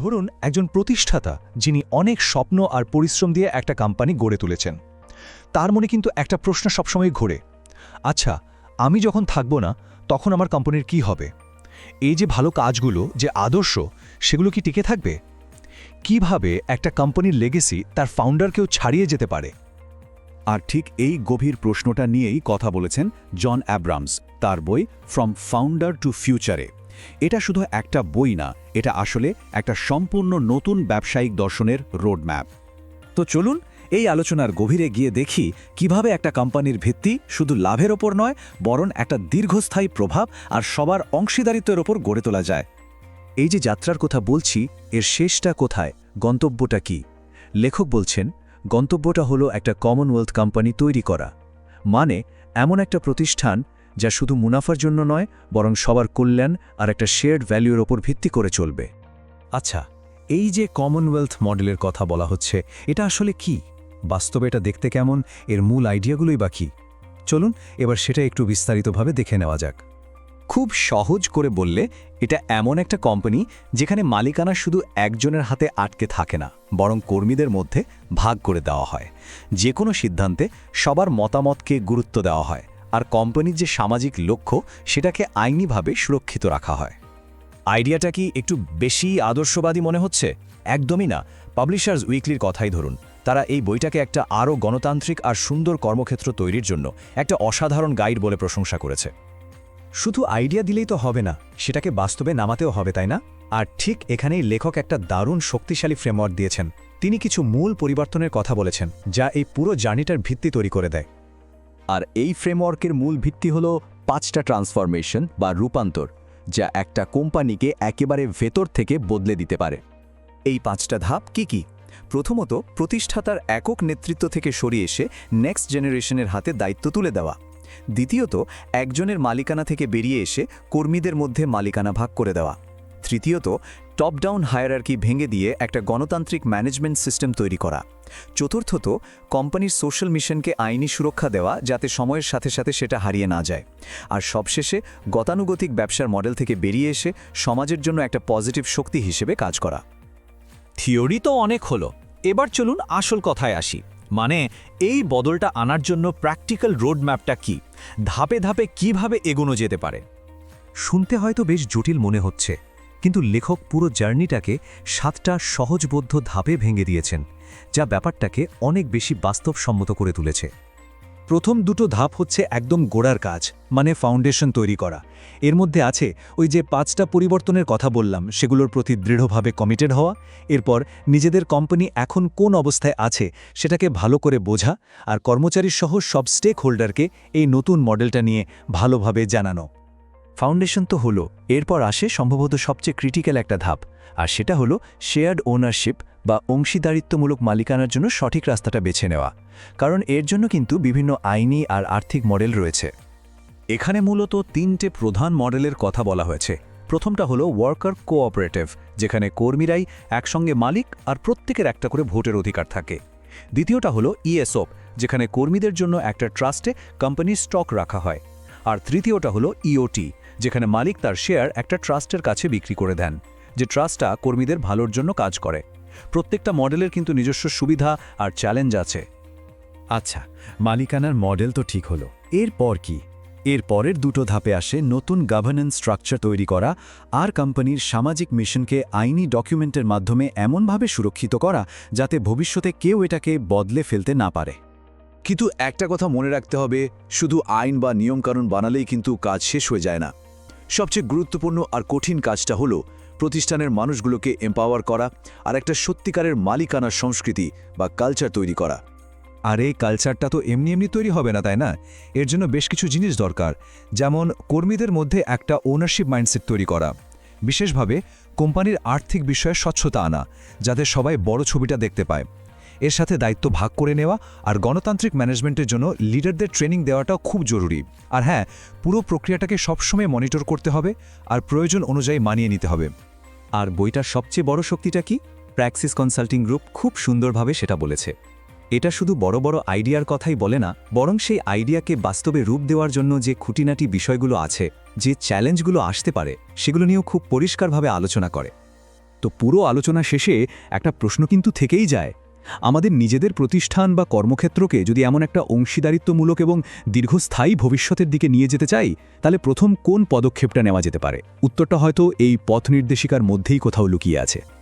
ধরুন একজন প্রতিষ্ঠাতা যিনি অনেক স্বপ্ন আর পরিশ্রম দিয়ে একটা কোম্পানি গড়ে তুলেছেন। তার মনে কিন্তু একটা প্রশ্ন সবসময় ঘোরে। আচ্ছা আমি যখন থাকব না, তখন আমার কোম্পানির কি হবে? এই যে ভালো কাজগুলো, যে আদর্শ, সেগুলো কি টিকে থাকবে? কীভাবে একটা কোম্পানির লেগেসি তার ফাউন্ডারকেও ছাড়িয়ে যেতে পারে? আর ঠিক এই গভীর প্রশ্নটা নিয়েই কথা বলেছেন জন অ্যাব্রামস, তার বই ফ্রম ফাউন্ডার টু ফিউচারে এটা শুধু একটা বই না, এটা আসলে একটা সম্পূর্ণ নতুন ব্যবসায়িক দর্শনের রোডম্যাপ। তো চলুন এই আলোচনার গভীরে গিয়ে দেখি কীভাবে একটা কোম্পানির ভিত্তি শুধু লাভের ওপর নয়, বরং একটা দীর্ঘস্থায়ী প্রভাব আর সবার অংশীদারিত্বের ওপর গড়ে তোলা যায়। এই যে যাত্রার কথা বলছি, এর শেষটা কোথায়, গন্তব্যটা কি? লেখক বলছেন, গন্তব্যটা হলো একটা কমনওয়েলথ কোম্পানি তৈরি করা। মানে এমন একটা প্রতিষ্ঠান যা শুধু মুনাফার জন্য নয়, বরং সবার কল্যাণ আর একটা শেয়ার্ড ভ্যালুর ওপর ভিত্তি করে চলবে। আচ্ছা এই যে কমনওয়েলথ মডেলের কথা বলা হচ্ছে, এটা আসলে কি? বাস্তবে এটা দেখতে কেমন? এর মূল আইডিয়াগুলোই বা কী? চলুন, এবার সেটা একটু বিস্তারিতভাবে দেখে নেওয়া যাক। খুব সহজ করে বললে, এটা এমন একটা কোম্পানি যেখানে মালিকানা শুধু একজনের হাতে আটকে থাকে না, বরং কর্মীদের মধ্যে ভাগ করে দেওয়া হয়। যে কোনো সিদ্ধান্তে সবার মতামতকে গুরুত্ব দেওয়া হয়। আর কোম্পানির যে সামাজিক লক্ষ্য, সেটাকে আইনিভাবে সুরক্ষিত রাখা হয়। আইডিয়াটা কি একটু বেশি আদর্শবাদী মনে হচ্ছে? একদমই না। পাবলিশার্স উইকলির কথাই ধরুন। তারা এই বইটাকে একটা আরও গণতান্ত্রিক আর সুন্দর কর্মক্ষেত্র তৈরির জন্য একটা অসাধারণ গাইড বলে প্রশংসা করেছে। শুধু আইডিয়া দিলেই তো হবে না, সেটাকে বাস্তবে নামাতেও হবে, তাই না? আর ঠিক এখানেই লেখক একটা দারুণ শক্তিশালী ফ্রেমওয়ার্ক দিয়েছেন। তিনি কিছু মূল পরিবর্তনের কথা বলেছেন, যা এই পুরো জার্নিটার ভিত্তি তৈরি করে দেয়। আর এই ফ্রেমওয়ার্কের মূল ভিত্তি হল পাঁচটা ট্রান্সফরমেশন বা রূপান্তর, যা একটা কোম্পানিকে একেবারে ভেতর থেকে বদলে দিতে পারে। এই পাঁচটা ধাপ কি কি? প্রথমত, প্রতিষ্ঠাতার একক নেতৃত্ব থেকে সরিয়ে এসে নেক্সট জেনারেশনের হাতে দায়িত্ব তুলে দেওয়া। দ্বিতীয়ত, একজনের মালিকানা থেকে বেরিয়ে এসে কর্মীদের মধ্যে মালিকানা ভাগ করে দেওয়া। তৃতীয়ত টপ ডাউন হায়ারার্কি ভেঙে দিয়ে একটা গণতান্ত্রিক ম্যানেজমেন্ট সিস্টেম তৈরি করা। চতুর্থত কোম্পানির সোশ্যাল মিশনকে আইনি সুরক্ষা দেওয়া যাতে সময়ের সাথে সাথে সেটা হারিয়ে না যায়। আর সবশেষে, গতানুগতিক ব্যবসার মডেল থেকে বেরিয়ে এসে সমাজের জন্য একটা পজিটিভ শক্তি হিসেবে কাজ করা। থিওরি তো অনেক হলো। এবার চলুন আসল কথায় আসি। মানে এই বদলটা আনার জন্য প্র্যাকটিক্যাল রোড ম্যাপটা কি? ধাপে ধাপে কীভাবে এগোনো যেতে পারে? শুনতে হয়তো বেশ জটিল মনে হচ্ছে। কিন্তু লেখক পুরো জার্নিটাকে সাতটা সহজবোধ্য ধাপে ভেঙে দিয়েছেন, যা ব্যাপারটাকে অনেক বেশি বাস্তবসম্মত করে তুলেছে। প্রথম দুটো ধাপ হচ্ছে একদম গোড়ার কাজ মানে ফাউন্ডেশন তৈরি করা। এর মধ্যে আছে ওই যে পাঁচটা পরিবর্তনের কথা বললাম, সেগুলোর প্রতি দৃঢ়ভাবে কমিটেড হওয়া, এরপর নিজেদের কোম্পানি এখন কোন অবস্থায় আছে সেটাকে ভালো করে বোঝা, আর কর্মচারী সহ সব স্টেক হোল্ডারকে এই নতুন মডেলটা নিয়ে ভালোভাবে জানানো। ফাউন্ডেশন তো হলো, এরপর আসে সম্ভবত সবচেয়ে ক্রিটিক্যাল একটা ধাপ, আর সেটা হলো শেয়ার্ড ওনারশিপ বা অংশীদারিত্বমূলক মালিকানার জন্য সঠিক রাস্তাটা বেছে নেওয়া, কারণ এর জন্য কিন্তু বিভিন্ন আইনি আর আর্থিক মডেল রয়েছে। এখানে মূলত তিনটে প্রধান মডেলের কথা বলা হয়েছে। প্রথমটা হলো ওয়ার্কার কোঅপারেটিভ, যেখানে কর্মীরাই একসঙ্গে মালিক আর প্রত্যেকের একটা করে ভোটের অধিকার থাকে। দ্বিতীয়টা হলো ইএসওপ যেখানে কর্মীদের জন্য একটা ট্রাস্টে কোম্পানির স্টক রাখা হয়। আর তৃতীয়টা হলো ইওটি যেখানে মালিক তার শেয়ার একটা ট্রাস্টের কাছে বিক্রি করে দেন, যে ট্রাস্টটা কর্মীদের ভালোর জন্য কাজ করে। প্রত্যেকটা মডেলের কিন্তু নিজস্ব সুবিধা আর চ্যালেঞ্জ আছে। আচ্ছা মালিকানার মডেল তো ঠিক হলো। এরপর কি? এর পরের দুটো ধাপে আসে নতুন গভর্নেন্স স্ট্রাকচার তৈরি করা আর কোম্পানির সামাজিক মিশনকে আইনি ডকুমেন্টের মাধ্যমে এমনভাবে সুরক্ষিত করা যাতে ভবিষ্যতে কেউ এটাকে বদলে ফেলতে না পারে। কিন্তু একটা কথা মনে রাখতে হবে, শুধু আইন বা নিয়মকানুন বানালেই কিন্তু কাজ শেষ হয়ে যায় না। সবচেয়ে গুরুত্বপূর্ণ আর কঠিন কাজটা হলো প্রতিষ্ঠানের মানুষগুলোকে এম্পাওয়ার করা আর একটা সত্যিকারের মালিকানার সংস্কৃতি বা কালচার তৈরি করা। আর এই কালচারটা তো এমনি এমনি তৈরি হবে না, তাই না? এর জন্য বেশ কিছু জিনিস দরকার। যেমন কর্মীদের মধ্যে একটা ওনারশিপ মাইন্ডসেট তৈরি করা। বিশেষভাবে কোম্পানির আর্থিক বিষয়ে স্বচ্ছতা আনা, যাতে সবাই বড় ছবিটা দেখতে পায়। এর সাথে দায়িত্ব ভাগ করে নেওয়া আর গণতান্ত্রিক ম্যানেজমেন্টের জন্য লিডারদের ট্রেনিং দেওয়াটাও খুব জরুরি। আর হ্যাঁ পুরো প্রক্রিয়াটাকে সবসময় মনিটর করতে হবে আর প্রয়োজন অনুযায়ী মানিয়ে নিতে হবে। আর বইটার সবচেয়ে বড় শক্তিটা কি? প্র্যাক্সিস কনসাল্টিং গ্রুপ খুব সুন্দরভাবে সেটা বলেছে। এটা শুধু বড় বড় আইডিয়ার কথাই বলে না, বরং সেই আইডিয়াকে বাস্তবে রূপ দেওয়ার জন্য যে খুঁটিনাটি বিষয়গুলো আছে, যে চ্যালেঞ্জগুলো আসতে পারে, সেগুলো নিয়েও খুব পরিষ্কারভাবে আলোচনা করে। তো পুরো আলোচনা শেষে একটা প্রশ্ন কিন্তু থেকেই যায় আমাদের নিজেদের প্রতিষ্ঠান বা কর্মক্ষেত্রকে যদি এমন একটা অংশীদারিত্বমূলক এবং দীর্ঘস্থায়ী ভবিষ্যতের দিকে নিয়ে যেতে চাই, তাহলে প্রথম কোন পদক্ষেপটা নেওয়া যেতে পারে? উত্তরটা হয়তো এই পথ নির্দেশিকার মধ্যেই কোথাও লুকিয়ে আছে।